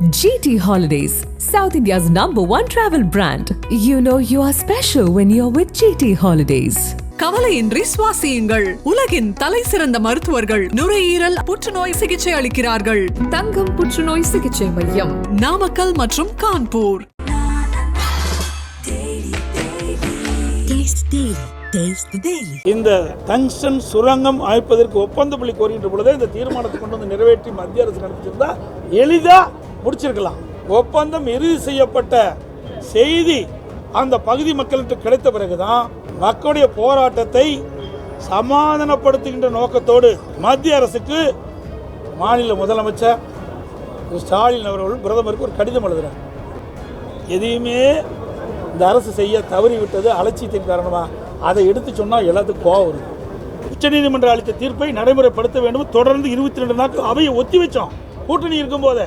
GT Holidays, South India's number one travel brand. You know you are special when you're with GT Holidays. கவலையின்றி சுவாசியுங்கள் உலகின் தலை சிறந்த மருத்துவர்கள் நுரையீரல் புற்றுநோய் சிகிச்சை அளிக்கிறார்கள் தங்கம் புற்றுநோய் சிகிச்சை மையம் நாமக்கல் மற்றும் கான்பூர் இந்த டங்ஸ்டன் சுரங்கம் அமைப்பதற்கு ஒப்பந்த புள்ளி கோருகின்ற பொழுதே இந்த தீர்மானத்தை கொண்டு வந்து நிறைவேற்றி மத்திய அரசு நடத்திச்சிருந்தா எளிதா முடிச்சிருக்கலாம். ஒப்பந்தம் இறுதி செய்யப்பட்ட செய்தி அந்த பகுதி மக்களுக்கு கிடைத்த பிறகுதான் மக்களுடைய போராட்டத்தை சமாதானப்படுத்துகின்ற நோக்கத்தோடு மத்திய அரசுக்கு மாநில முதலமைச்சர் ஸ்டாலின் அவர்கள் பிரதமருக்கு ஒரு கடிதம் எழுதுறார். எதையுமே இந்த அரசு செய்ய தவறிவிட்டது அலட்சியத்தின் காரணமாக அதை எடுத்து சொன்னால் எல்லாத்துக்கும் கோவம் வருது உச்சநீதிமன்றம் அளித்த தீர்ப்பை நடைமுறைப்படுத்த வேண்டும். தொடர்ந்து இருபத்தி ரெண்டு நாட்கள் அவையை ஒத்தி வச்சோம். கூட்டணி இருக்கும்போதே.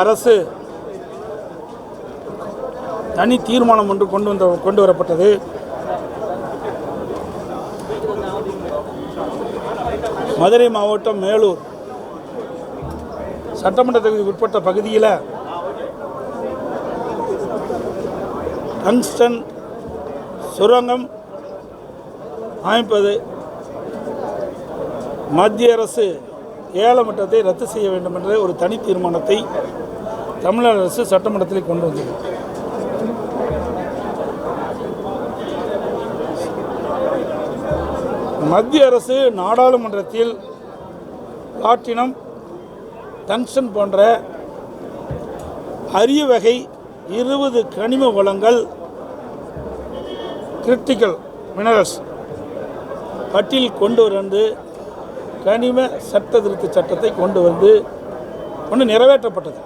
அரசு தனி தீர்மானம் ஒன்று கொண்டு வந்த கொண்டு வரப்பட்டது. மதுரை மாவட்டம் மேலூர் சட்டமன்ற தொகுதிக்கு உட்பட்ட பகுதியில் டங்ஸ்டன் சுரங்கம் அமைப்பது மத்திய அரசு ஏலமட்டத்தை ரத்து செய்ய வேண்டும் என்ற ஒரு தனி தீர்மானத்தை தமிழக அரசு சட்டமன்றத்தில் கொண்டு வந்தது. மத்திய அரசு நாடாளுமன்றத்தில் பிளாட்டினம் டங்ஸ்டன் போன்ற அரிய வகை இருபது கனிம வளங்கள் கிரிட்டிக்கல் மினரல்ஸ் பட்டியல் கொண்டு வந்து கனிம சட்ட திருத்த சட்டத்தை கொண்டு வந்து ஒன்று நிறைவேற்றப்பட்டது.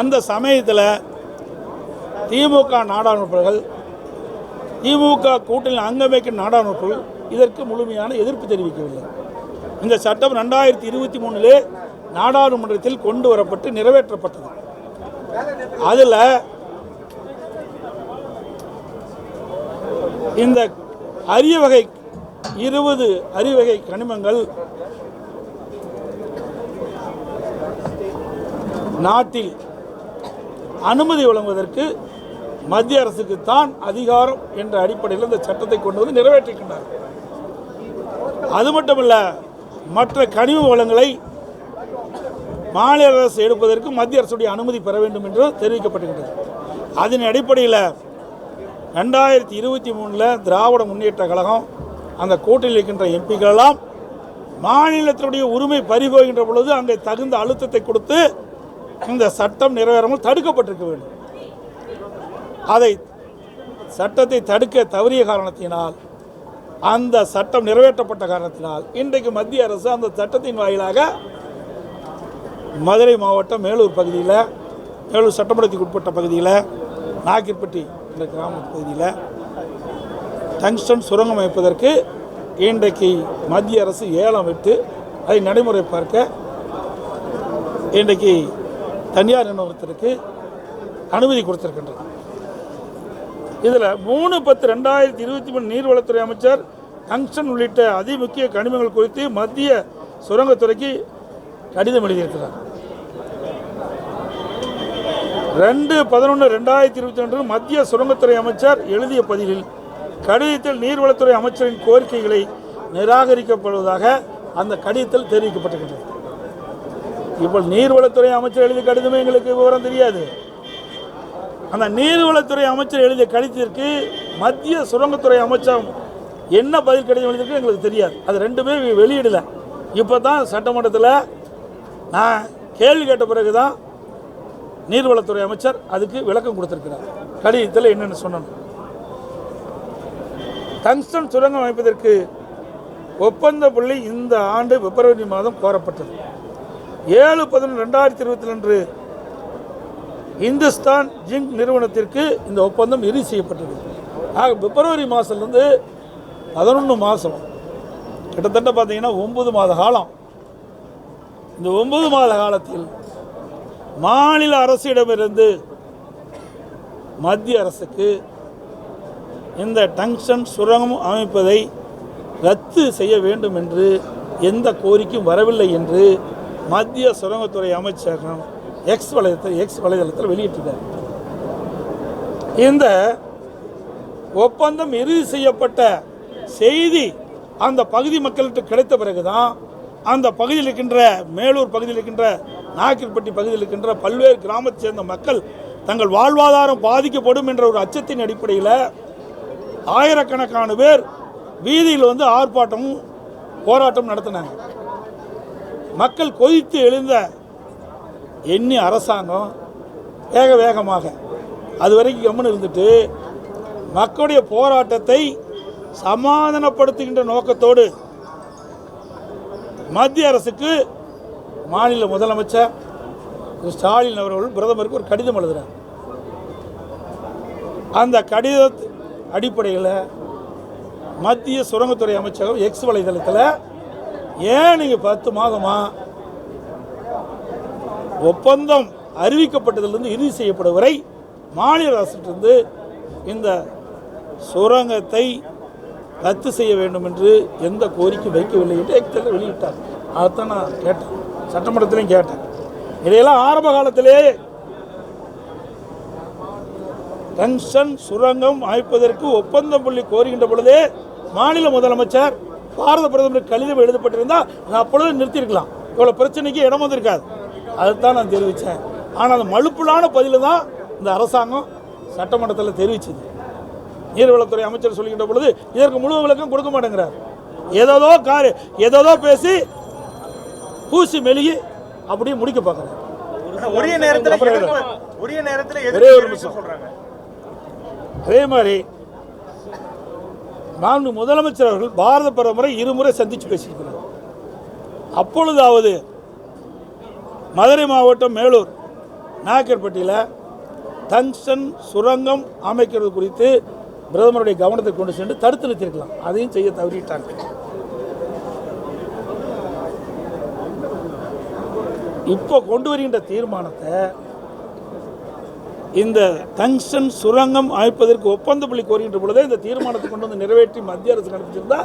அந்த சமயத்தில் திமுக நாடாளுமன்றர்கள் திமுக கூட்டணி அங்கமைக்கும் நாடாளுமன்றர்கள் இதற்கு முழுமையான எதிர்ப்பு தெரிவிக்கவில்லை. இந்த சட்டம் ரெண்டாயிரத்தி இருபத்தி மூணிலே நாடாளுமன்றத்தில் கொண்டு வரப்பட்டு நிறைவேற்றப்பட்டது. அதில் இந்த அரிய வகை இருபது அறிவகை கனிமங்கள் நாட்டில் அனுமதி வழங்குவதற்கு மத்திய அரசுக்கு தான் அதிகாரம் என்ற அடிப்படையில் இந்த சட்டத்தை கொண்டு வந்து நிறைவேற்றிக்கின்றார். அது மட்டுமல்ல மற்ற கனிம வளங்களை மாநில அரசு எடுப்பதற்கு மத்திய அரசுடைய அனுமதி பெற வேண்டும் என்று தெரிவிக்கப்படுகின்றது அதன் அடிப்படையில் ரெண்டாயிரத்தி இருபத்தி மூணில் திராவிட முன்னேற்ற கழகம் அந்த கூட்டணியில் இருக்கின்ற எம்பிகளெல்லாம் மாநிலத்தினுடைய உரிமை பறிபோகின்ற பொழுது அங்கே தகுந்த அழுத்தத்தை கொடுத்து இந்த சட்டம் நிறைவேறாமல் தடுக்கப்பட்டிருக்க வேண்டும். அதை சட்டத்தை தடுக்க தவறிய காரணத்தினால் அந்த சட்டம் நிறைவேற்றப்பட்ட காரணத்தினால் இன்றைக்கு மத்திய அரசு அந்த சட்டத்தின் வாயிலாக மதுரை மாவட்டம் மேலூர் பகுதியில் மேலூர் சட்டமன்றத்துக்கு உட்பட்ட பகுதியில் நாக்கிற்பட்டி என்ற கிராம பகுதியில் டங்ஸ்டன் சுரங்கம் அமைப்பதற்கு இன்றைக்கு மத்திய அரசு ஏலம் விட்டு அதை நடைமுறை பார்க்க இன்றைக்கு தனியார் நிறுவனத்திற்கு அனுமதி கொடுத்திருக்கின்றது. இதில் மூணு பத்து ரெண்டாயிரத்தி இருபத்தி மூணு நீர்வளத்துறை அமைச்சர் டங்ஸ்டன் உள்ளிட்ட அதிமுக்கிய கனிமங்கள் குறித்து மத்திய சுரங்கத்துறைக்கு கடிதம் எழுதியிருக்கிறார். ரெண்டு பதினொன்று ரெண்டாயிரத்தி இருபத்தி ரெண்டு மத்திய சுரங்கத்துறை அமைச்சர் எழுதிய பதிலில் கடிதத்தில் நீர்வளத்துறை அமைச்சரின் கோரிக்கைகளை நிராகரிக்கப்படுவதாக அந்த கடிதத்தில் தெரிவிக்கப்பட்டிருக்கிறது இப்போ நீர்வளத்துறை அமைச்சர் எழுதிய கடிதமே எங்களுக்கு விவரம் தெரியாது. அந்த நீர்வளத்துறை அமைச்சர் எழுதிய கடிதத்திற்கு மத்திய சுரங்கத்துறை அமைச்சர் என்ன பதில் கடிதம் எழுதியிருக்கு எங்களுக்கு தெரியாது. அது ரெண்டுமே வெளியிடலை. வெளியிடல இப்போ தான் சட்டமன்றத்தில் நான் கேள்வி கேட்ட பிறகு தான் நீர்வளத்துறை அமைச்சர் அதுக்கு விளக்கம் கொடுத்துருக்கிறார். கடிதத்தில் என்னென்னு சொன்னோம் டங்ஸ்டன் சுரங்கம் அமைப்பதற்கு ஒப்பந்த புள்ளி இந்த ஆண்டு பிப்ரவரி மாதம் கோரப்பட்டது. ஏழு பதினொன்று ரெண்டாயிரத்தி இருபத்தி ரெண்டு இந்துஸ்தான் ஜிங்க் நிறுவனத்திற்கு இந்த ஒப்பந்தம் இறுதி செய்யப்பட்டது. ஆக பிப்ரவரி மாதத்துலேருந்து பதினொன்று மாதம் கிட்டத்தட்ட பார்த்தீங்கன்னா ஒன்பது மாத காலம். இந்த ஒன்பது மாத காலத்தில் மாநில அரசிடமிருந்து மத்திய அரசுக்கு இந்த டங்ஷன் சுரங்கம் அமைப்பதை ரத்து செய்ய வேண்டும் என்று எந்த கோரிக்கையும் வரவில்லை என்று மத்திய சுரங்கத்துறை அமைச்சகம் எக்ஸ் வலைதளத்தில் எக்ஸ் வலைதளத்தில் வெளியிட்டிருக்கார் இந்த ஒப்பந்தம் இறுதி செய்யப்பட்ட செய்தி அந்த பகுதி மக்கள்கிட்ட கிடைத்த பிறகுதான் அந்த பகுதியில் இருக்கின்ற மேலூர் பகுதியில் இருக்கின்ற நாக்கிற்பட்டி பகுதியில் இருக்கின்ற பல்வேறு கிராமத்தை சேர்ந்த மக்கள் தங்கள் வாழ்வாதாரம் பாதிக்கப்படும் என்ற ஒரு அச்சத்தின் அடிப்படையில் ஆயிரக்கணக்கான பேர் வீதியில் வந்து ஆர்ப்பாட்டமும் போராட்டம் நடத்தினாங்க. மக்கள் கொதித்து எழுந்த எண்ணி அரசாங்கம் வேக வேகமாக அது வரைக்கும் கம்முன்னு இருந்துட்டு மக்களுடைய போராட்டத்தை சமாதானப்படுத்துகின்ற நோக்கத்தோடு மத்திய அரசுக்கு மாநில முதலமைச்சர் திரு. ஸ்டாலின் அவர்கள் பிரதமருக்கு ஒரு கடிதம் எழுதுகிறார் அந்த கடித அடிப்படையில் மத்திய சுரங்கத்துறை அமைச்சகம் எக்ஸ் வலைதளத்தில் ஏன் நீங்கள் பத்து மாதமாக ஒப்பந்தம் அறிவிக்கப்பட்டதிலிருந்து இறுதி செய்யப்படும் வரை மாநில அரசிலிருந்து இந்த சுரங்கத்தை ரத்து செய்ய வேண்டும் என்று எந்த கோரிக்கை வைக்கவில்லை என்று எக்ஸில் வெளியிட்டார். அதைத்தான் நான் கேட்டேன். சட்டமன்றத்திலையும் கேட்டேன். இதையெல்லாம் ஆரம்ப காலத்திலே டங்ஷன் சுரங்கம் அமைப்பதற்கு ஒப்பந்தம் புள்ளி கோருகின்ற பொழுதே மாநில முதலமைச்சர் பாரத பிரதமருக்கு கடிதம் எழுதப்பட்டிருந்தால் நான் அப்பொழுது நிறுத்தியிருக்கலாம். இவ்வளோ பிரச்சனைக்கு இடம் வந்திருக்காது. அதுதான் நான் தெரிவித்தேன். ஆனால் அந்த மழுப்புலான பதில தான் இந்த அரசாங்கம் சட்டமன்றத்தில் தெரிவிச்சது நீர்வளத்துறை அமைச்சர் சொல்லுகின்ற பொழுது இதற்கு முழு விளக்கம் கொடுக்க மாட்டேங்கிறார். ஏதோதோ காரு ஏதோதோ பேசி பூசி மெழுகி அப்படியே முடிக்க பார்க்குறாரு. உரிய நேரத்துல உரிய நேரத்துல ஒரே ஒரு நிமிஷம். சொல்றாங்க? அதே மாதிரி மாண்பு முதலமைச்சர் அவர்கள் பாரத பிரதமரை இருமுறை சந்தித்து பேசியிருக்கிறார். அப்பொழுதாவது மதுரை மாவட்டம் மேலூர் நாயக்கர்பட்டியில் டங்ஷன் சுரங்கம் அமைக்கிறது குறித்து பிரதமருடைய கவனத்தை கொண்டு சென்று தடுத்து நிறுத்தியிருக்கலாம். அதையும் செய்ய தவறிட்டாங்க. இப்போ கொண்டு வருகின்ற தீர்மானத்தை இந்த டங்ஷன் சுரங்கம் அமைப்பதற்கு ஒப்பந்த புள்ளி கோருகின்ற பொழுதே இந்த தீர்மானத்தை கொண்டு வந்து நிறைவேற்றி மத்திய அரசு அனுப்பிச்சிருந்தா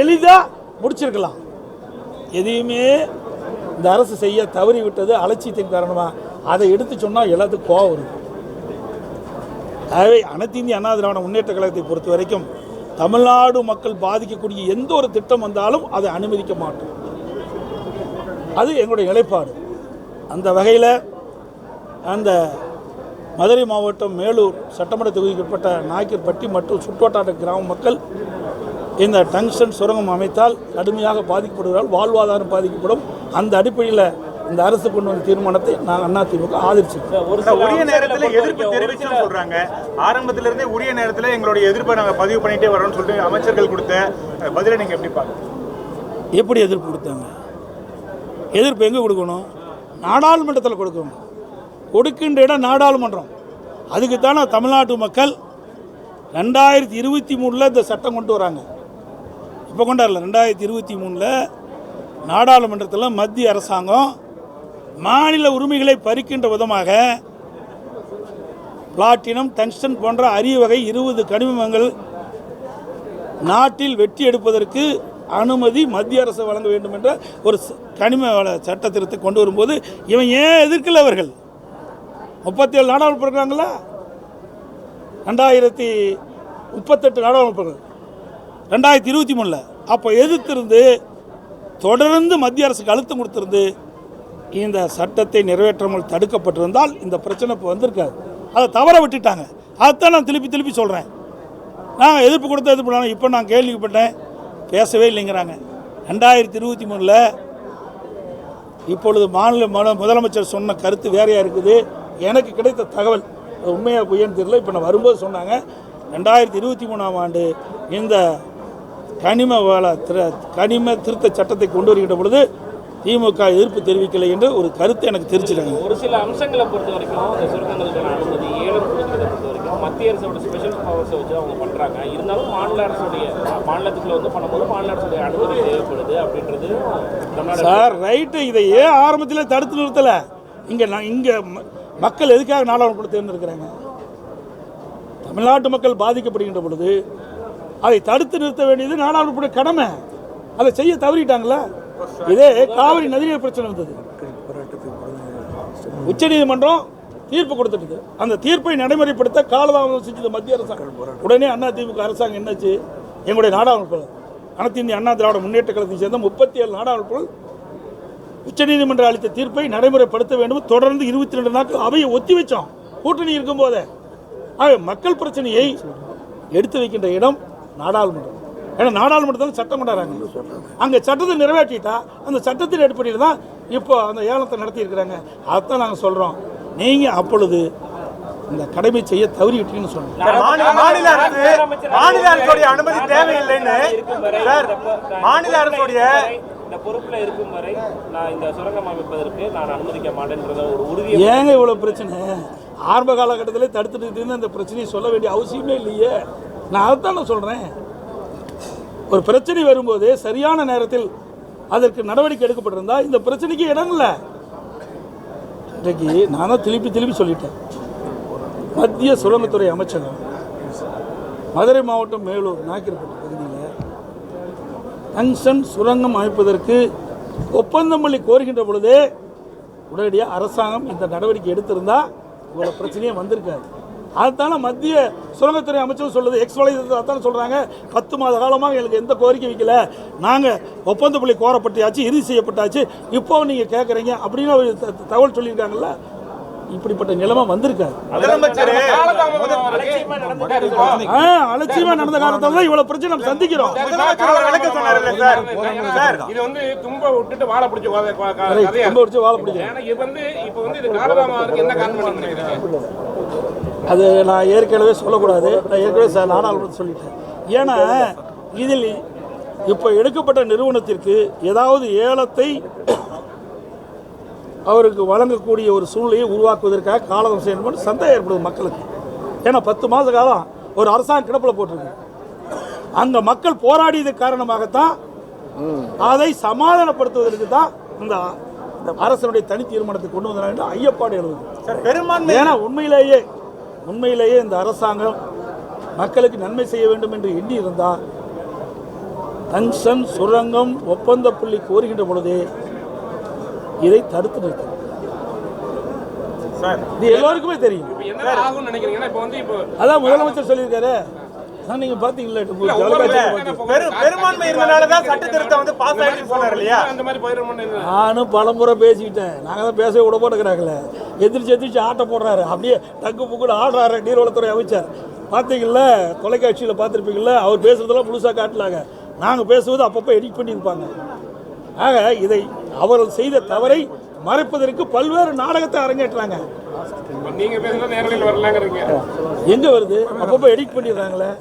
எளிதாக முடிச்சிருக்கலாம். எதையுமே இந்த அரசு செய்ய தவறி விட்டது அலட்சியத்தின் காரணமாக அதை எடுத்து சொன்னால் எல்லாத்துக்கும் கோவம் வருது ஆகவே அனைத்து இந்திய அண்ணா திராவிட முன்னேற்ற கழகத்தை பொறுத்த வரைக்கும் தமிழ்நாடு மக்கள் பாதிக்கக்கூடிய எந்த ஒரு திட்டம் வந்தாலும் அதை அனுமதிக்க மாட்டோம். அது எங்களுடைய நிலைப்பாடு. அந்த வகையில் அந்த மதுரை மாவட்டம் மேலூர் சட்டமன்ற தொகுதிக்கு உட்பட்ட நாய்க்கர்பட்டி மற்றும் சுற்றுவட்டார கிராம மக்கள் இந்த டங்ஷன் சுரங்கம் அமைத்தால் கடுமையாக பாதிக்கப்படுவதால் வாழ்வாதாரம் பாதிக்கப்படும். அந்த அடிப்படையில் இந்த அரசு கொண்டு வந்த தீர்மானத்தை நான் அதிமுக இந்த உரிய நேரத்துல எதிர்ப்பு தெரிவிச்சுன்னு சொல்றாங்க. ஆரம்பத்துல இருந்தே உரிய நேரத்துல எங்களுடைய எதிர்ப்பை நாங்க பதிவு பண்ணிட்டே வரோம்னு சொல்லிட்டு அமைச்சர்கள் கொடுத்த பதிலை நீங்க எப்படி பாக்குறீங்க எப்படி எதிர்ப்பு கொடுத்தாங்க? எதிர்ப்பு எங்கே கொடுக்கணும்? நாடாளுமன்றத்தில் கொடுக்கணும். கொடுக்கின்ற இடம் நாடாளுமன்றம். அதுக்குத்தானே தமிழ்நாட்டு மக்கள் ரெண்டாயிரத்தி இருபத்தி மூணில் இந்த சட்டம் கொண்டு வராங்க. இப்போ கொண்டாடல ரெண்டாயிரத்தி இருபத்தி மூணில் நாடாளுமன்றத்தில் மத்திய அரசாங்கம் மாநில உரிமைகளை பறிக்கின்ற விதமாக பிளாட்டினம் டங்ஸ்டன் போன்ற அரிய வகை இருபது கனிமங்கள் நாட்டில் வெட்டி எடுப்பதற்கு அனுமதி மத்திய அரசு வழங்க வேண்டும் என்ற ஒரு கனிம வள சட்ட திருத்தத்தை கொண்டு வரும்போது இவன் ஏன் எதிர்க்கல அவர்கள்? முப்பத்தி ஏழு நாடாளுமன்ற இருக்கிறாங்களா ரெண்டாயிரத்தி முப்பத்தெட்டு நாடாளுமன்ற ரெண்டாயிரத்தி இருபத்தி மூணில். அப்போ எதிர்த்திருந்து தொடர்ந்து மத்திய அரசுக்கு அழுத்தம் கொடுத்திருந்து இந்த சட்டத்தை நிறைவேற்றாமல் தடுக்கப்பட்டிருந்தால் இந்த பிரச்சனை இப்போ வந்திருக்காது. அதை தவற விட்டுட்டாங்க. அதைத்தான் நான் திருப்பி திருப்பி சொல்கிறேன் நான் எதிர்ப்பு கொடுத்த எதிர்ப்பு பண்ணாங்க இப்போ நான் கேள்விப்பட்டேன். பேசவே இல்லைங்கிறாங்க. ரெண்டாயிரத்தி இருபத்தி மூணில் இப்பொழுது மாநில முதலமைச்சர் சொன்ன கருத்து வேறையாக இருக்குது. எனக்கு கிடைத்த தகவல் அது உண்மையாக பொய்யன்னு தெரியல. இப்போ நான் வரும்போது சொன்னாங்க ரெண்டாயிரத்தி இருபத்தி மூணாம் ஆண்டு இந்த கனிம வள திரு கனிம திருத்த சட்டத்தை கொண்டு வருகின்ற பொழுது திமுக எதிர்ப்பு தெரிவிக்கலை என்று ஒரு கருத்தை எனக்கு தெரிஞ்சிட்டாங்க ஒரு சில அம்சங்களை பொறுத்த வரைக்கும் இந்த சுரங்கங்களுக்கான அனுமதி ஏலம் கொடுக்கறத பொறுத்த வரைக்கும் மத்திய அரசோட ஸ்பெஷல் பவர்ஸை வச்சு அவங்க பண்ணுறாங்க இருந்தாலும் மாநில அரசுடைய மாநிலத்துக்குள்ள வந்து பண்ணும்போது மாநில அரசுடைய அனுமதி தேவைப்படுது அப்படின்றது சார் ரைட்டு இதை ஏன் ஆரம்பத்தில் தடுத்து நிறுத்தலை? இங்கே நான் இங்கே மக்கள் எதுக்காக நாடாளுமன்ற தேர்ந்தெடுக்கிறாங்க? தமிழ்நாட்டு மக்கள் பாதிக்கப்படுகின்ற பொழுது அதை தடுத்து நிறுத்த வேண்டியது நாடாளுமன்ற கடமை. அதை செய்ய தவறிட்டாங்களா? இதே காவிரி நதிநீர் பிரச்சனை வந்தது. உச்சநீதிமன்றம் தீர்ப்பு கொடுத்துட்டு அந்த தீர்ப்பை நடைமுறைப்படுத்த காலதாமதம் செஞ்சது மத்திய அரசாங்கம். உடனே அண்ணா திமுக அரசாங்கம் என்னாச்சு? எங்களுடைய நாடாளுமன்ற அனைத்து இந்திய அண்ணா திராவிட முன்னேற்ற கழகத்தை சேர்ந்த முப்பத்தி ஏழு நாடாளுமன்ற உச்சநீதிமன்றம் அளித்த தீர்ப்பை நடைமுறைப்படுத்த வேண்டும். தொடர்ந்து இருபத்தி ரெண்டு நாட்கள் அவையை ஒத்தி வச்சோம். கூட்டணி இருக்கும்போதே ஆக மக்கள் பிரச்சனையை எடுத்து வைக்கின்ற இடம் நாடாளுமன்றம். ஏன்னா நாடாளுமன்றத்தில் சட்டம் கொண்டாடுறாங்க அங்கே சட்டத்தை நிறைவேற்றிட்டா அந்த சட்டத்தின் அடிப்படையில் தான் இப்போ அந்த ஏலத்தை நடத்தி இருக்கிறாங்க. அதைத்தான் நாங்கள் சொல்கிறோம் நீங்கள் அப்பொழுது இந்த கடமை செய்ய தவறிவிட்டீங்கன்னு சொன்னோம் சார், மாநில மாநில அரசு மாநில அரசுடைய அனுமதி தேவையில்லைன்னு சார் மாநில அரசுடைய இந்த பொறுப்புல இருக்கும் வரை நான் இந்த சுரங்கம் அமைப்பதற்கு நான் அனுமதிக்க மாட்டேன்றத ஒரு உறுதி ஏங்க இவ்வளோ பிரச்சனை? ஆரம்ப காலகட்டத்திலே தடுத்துட்டு இந்த அந்த பிரச்சனையை சொல்ல வேண்டிய அவசியமே இல்லையே. நான் அதைத்தானே சொல்கிறேன் ஒரு பிரச்சனை வரும்போது சரியான நேரத்தில் அதற்கு நடவடிக்கை எடுக்கப்பட்டிருந்தா இந்த பிரச்சனைக்கு இடம் இல்லை. இன்றைக்கு நான் தான் திருப்பி திருப்பி சொல்லிட்டேன். மத்திய சுரங்கத்துறை அமைச்சகம் மதுரை மாவட்டம் மேலூர் நாக்கிரப்பட்டு டங்ஷன் சுரங்கம் அமைப்பதற்கு ஒப்பந்தம் பண்ணி கோருகின்ற பொழுதே உடனடியாக அரசாங்கம் இந்த நடவடிக்கை எடுத்திருந்தால் இவ்வளோ பிரச்சனையே வந்திருக்காது. அதுதானே மத்திய சுரங்கத்துறை அமைச்சர் சொல்லுது எக்ஸ் வலைதான் சொல்கிறாங்க பத்து மாத காலமாக எங்களுக்கு எந்த கோரிக்கை வைக்கல. நாங்கள் ஒப்பந்த புள்ளி கோரப்பட்டாச்சு இறுதி செய்யப்பட்டாச்சு. இப்போ நீங்கள் கேட்குறீங்க அப்படின்னு ஒரு த- தகவல் சொல்லியிருக்காங்கல்ல இப்படிப்பட்ட நிலைமை வந்திருக்காது. அலட்சியமாக நடந்த காலத்தில் தான் இவ்வளோ பிரச்சனை நம்ம சந்திக்கிறோம். சார். சார் இது வந்து தும்ப விட்டுட்டு வாழை பிடிச்ச வாழ பிடிக்கும் ஏன்னா இது வந்து இப்போ வந்து இது காலதாமதம் என்ன காரணம் நினைக்கிறீங்க அது நான் ஏற்கனவே சொல்லக்கூடாது. நான் ஏற்கனவே ச- நாடாளுமன்றத்தில் சொல்லிட்டேன். ஏன்னா இதில் இப்போ எடுக்கப்பட்ட நிறுவனத்திற்கு ஏதாவது ஏலத்தை அவருக்கு வழங்கக்கூடிய ஒரு சூழ்நிலையை உருவாக்குவதற்காக காலம் செய்யணும் சந்தேகம் ஏற்படுது மக்களுக்கு. ஏன்னா பத்து மாத காலம் ஒரு அரசாங்கம் கிடப்பில் போட்டிருக்கு. அந்த மக்கள் போராடியது காரணமாகத்தான் அதை சமாதானப்படுத்துவதற்கு தான் இந்த அரசனுடைய தனி தீர்மானத்தை கொண்டு வந்தாங்க என்று ஐயப்பாடு எழுதுது சார் பெரும்பான்மை ஏன்னா உண்மையிலேயே உண்மையிலேயே இந்த அரசாங்கம் மக்களுக்கு நன்மை செய்ய வேண்டும் என்று எண்ணி இருந்தால் டங்ஷன் சுரங்கம் ஒப்பந்த புள்ளி கோருகின்ற பொழுதே இதை தடுத்து நிறுத்தும் சார் இது எல்லோருக்குமே தெரியும். இப்போ என்ன ஆகும்னு நினைக்கிறீங்கன்னா இப்போ வந்து இப்போ அதான் முதலமைச்சர் சொல்லியிருக்காரு. நீங்க பாத்தீங்களா பெரும்பான்மை இருந்தனால தான் சட்ட திருத்தம் வந்து பாஸ் ஆயிடுச்சு சொன்னார் இல்லையா? அந்த மாதிரி நானும் பலமுறை பேசிக்கிட்டேன். நாங்கள் தான் பேசவே விட மாட்டேங்கிறாங்களே. எந்திரிச்சு எந்திரிச்சு ஆட்ட போடுறாரு. அப்படியே டக்கு புக்குன்னு ஆடுறாரு நீர்வளத்துறை அமைச்சர். பார்த்தீங்கல்ல தொலைக்காட்சியில் பார்த்துருப்பீங்கள்ல அவர் பேசுறதெல்லாம் முழுசாக காட்டலாங்க. நாங்கள் பேசுவது அப்பப்போ எடிட் பண்ணியிருப்பாங்க. ஆக இதை அவர்கள் செய்த தவறை மறைப்பதற்கு பல்வேறு நாடகத்தை அரங்கேற்றாங்க. நீங்கள் எங்கே வருது? அப்பப்போ எடிட் பண்ணிடுறாங்களே.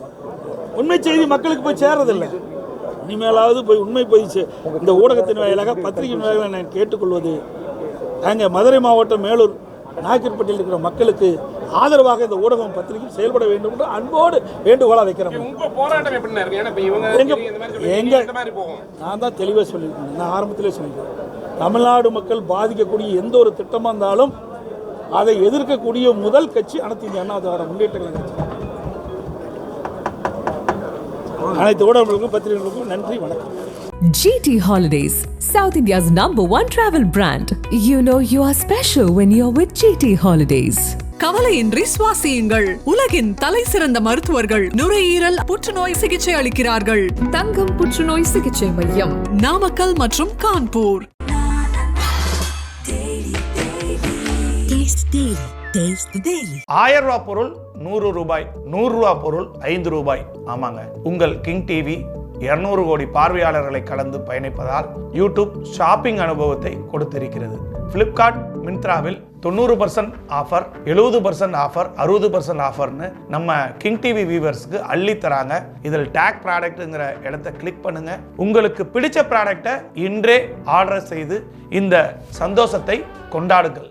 உண்மை செய்தி மக்களுக்கு போய் சேர்றதில்லை. இனிமேலாவது போய் உண்மை போய் சே- இந்த ஊடகத்தின் வாயிலாக பத்திரிகையின் வாயிலாக நான் கேட்டுக்கொள்வது. அங்கே மதுரை மாவட்டம் மேலூர் நாயக்கர்பட்டியில் இருக்கிற மக்களுக்கு ஆதரவாக இந்த ஊடகம் பத்திரிகை செயல்பட வேண்டும் என்று அன்போடு வேண்டுகோளாக வைக்கிறோம் உங்க போராட்டம் எப்படின்னா இருக்கு ஏன்னா இப்போ இவங்க எங்க- இந்த மாதிரி சொல்லி எங்க- இந்த மாதிரி போகும். நான் தான் தெளிவாக சொல்லியிருக்கேன். நான் ஆரம்பத்திலே சொல்லியிருக்கேன். தமிழ்நாடு மக்கள் பாதிக்கக்கூடிய எந்த ஒரு திட்டமாக இருந்தாலும் அதை எதிர்க்கக்கூடிய முதல் கட்சி அனைத்து இந்திய அண்ணா திராவிட முன்னேற்ற கழக கட்சி. அனைத்து ஊடகங்களுக்கும் பத்திரிகைகளுக்கும் நன்றி வணக்கம். GT Holidays, South India's number one travel brand. You know you are special when you're with GT Holidays. கவலையின்றி சுவாசியுங்கள். உலகின் தலை சிறந்த மருத்துவர்கள் நுரையீரல் புற்றுநோய் சிகிச்சை அளிக்கிறார்கள். தங்கம் புற்றுநோய் சிகிச்சை மையம் நாமக்கல் மற்றும் கான்பூர். ஆயிரம் ரூபாய் பொருள் நூறு ரூபாய் நூறு ரூபாய் பொருள் ஐந்து ரூபாய். ஆமாங்க. உங்கள் கிங் டிவி இருநூறு கோடி பார்வையாளர்களை கலந்து பயணிப்பதால் யூடியூப் ஷாப்பிங் அனுபவத்தை கொடுத்திருக்கிறது. ஃப்ளிப்கார்ட் மிந்த்ராவில் தொண்ணூறு பர்சன்ட் ஆஃபர் எழுபது பர்சன்ட் ஆஃபர் அறுபது பர்சன்ட் ஆஃபர்னு நம்ம கிங் டிவி வியூவர்ஸ்க்கு அள்ளி தராங்க இதில் டேக் ப்ராடக்ட்டுங்கிற இடத்த கிளிக் பண்ணுங்க. உங்களுக்கு பிடிச்ச ப்ராடக்டை இன்றே ஆர்டர் செய்து இந்த சந்தோஷத்தை கொண்டாடுங்கள்.